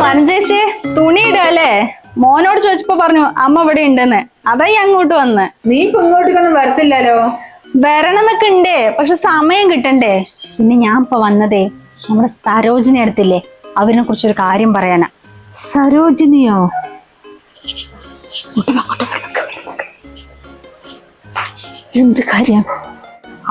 വനജേച്ചി തുണി ഇടല്ലേ മോനോട് ചോദിച്ചപ്പോ പറഞ്ഞു അമ്മ ഇവിടെ ഉണ്ടെന്ന്. അതായി അങ്ങോട്ട് വന്ന്. നീ ഇപ്പൊ ഇങ്ങോട്ടേക്കൊന്നും വരത്തില്ലല്ലോ? വരണമെന്നൊക്കെ ഉണ്ട് പക്ഷെ സമയം കിട്ടണ്ടേ? പിന്നെ ഞാൻ ഇപ്പൊ വന്നതേ നമ്മുടെ സരോജിനി അടുത്തില്ലേ? അവരിനെ കുറിച്ചൊരു കാര്യം പറയാനാ. സരോജിനിയോ? എന്ത് കാര്യം?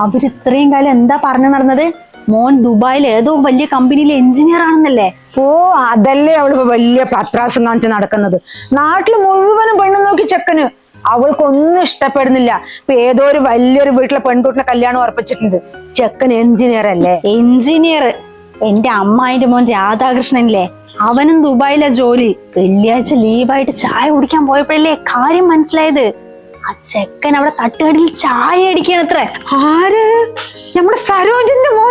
അവരിത്രയും കാലം എന്താ പറഞ്ഞു നടന്നത്? മോൻ ദുബായിൽ ഏതോ വലിയ കമ്പനിയിലെ എഞ്ചിനീയർ ആണെന്നല്ലേ? ഓ അതല്ലേ അവൾ വലിയ പത്രാസം കാണിച്ച് നടക്കുന്നത്. നാട്ടിൽ മുഴുവനും പെണ്ണു നോക്കി ചെക്കന്. അവൾക്കൊന്നും ഇഷ്ടപ്പെടുന്നില്ല. ഇപ്പൊ ഏതോ ഒരു വലിയൊരു വീട്ടിലെ പെൺകുട്ടിനെ കല്യാണം ഉറപ്പിച്ചിട്ടുണ്ട്. ചെക്കൻ എഞ്ചിനീയർ അല്ലേ? എഞ്ചിനീയർ എന്റെ അമ്മായിന്റെ മോൻ രാധാകൃഷ്ണനില്ലേ? അവനും ദുബായിലെ ജോലി. വെള്ളിയാഴ്ച ലീവായിട്ട് ചായ കുടിക്കാൻ പോയപ്പോഴല്ലേ കാര്യം മനസ്സിലായത്. ആ ചെക്കൻ അവിടെ തട്ടുകടയിൽ ചായ അടിക്കണത്രേ ആര്? നമ്മുടെ സരോജിന്റെ ആ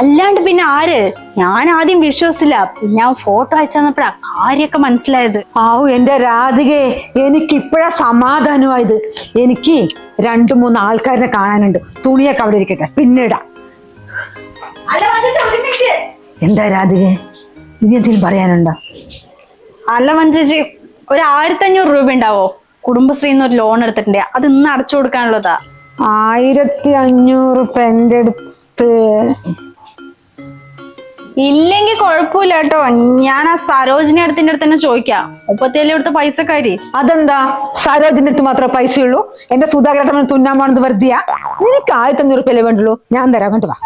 അല്ലാണ്ട് പിന്നെ ആര്? ഞാൻ ആദ്യം വിശ്വസിച്ചില്ല. പിന്നെ ആ ഫോട്ടോ അയച്ചു തന്നപ്പോഴാ കാര്യൊക്കെ മനസ്സിലായത്. ആവു എന്റെ രാധികയെ എനിക്ക് ഇപ്പോഴാ സമാധാനമായത്. എനിക്ക് രണ്ടു മൂന്ന് ആൾക്കാരനെ കാണാനുണ്ട്. തുണിയൊക്കെ അവിടെ ഇരിക്കട്ടെ. പിന്നീടാ എന്താ രാധികെ? ഇനി എന്തെങ്കിലും പറയാനുണ്ടോ? അല്ല മഞ്ചേച്ചി ഒരു ആയിരത്തി അഞ്ഞൂറ് രൂപ ഉണ്ടാവോ? കുടുംബശ്രീന്ന് ഒരു ലോൺ എടുത്തിട്ടുണ്ട്. അത് ഇന്ന് അടച്ചു കൊടുക്കാനുള്ളതാ. ആയിരത്തി അഞ്ഞൂറ് എന്റെ അടുത്ത്. ഇല്ലെങ്കിൽ കുഴപ്പമില്ല കേട്ടോ. ഞാൻ ആ സരോജിനി അടുത്തിന്റെ അടുത്ത് തന്നെ ചോദിക്കാം. മുപ്പത്തിയേഴ് ഇവിടുത്തെ പൈസക്കാരി? അതെന്താ? സരോജിന്റെ അടുത്ത് മാത്രമേ ഉള്ളൂ എന്റെ സുധാകരട്ടമ്മ പോണത് വെറുതെയാ. നിനക്ക് ആയിരത്തി അഞ്ഞൂറ് രൂപയല്ലേ വേണ്ടുള്ളൂ? ഞാൻ തരാം വാ.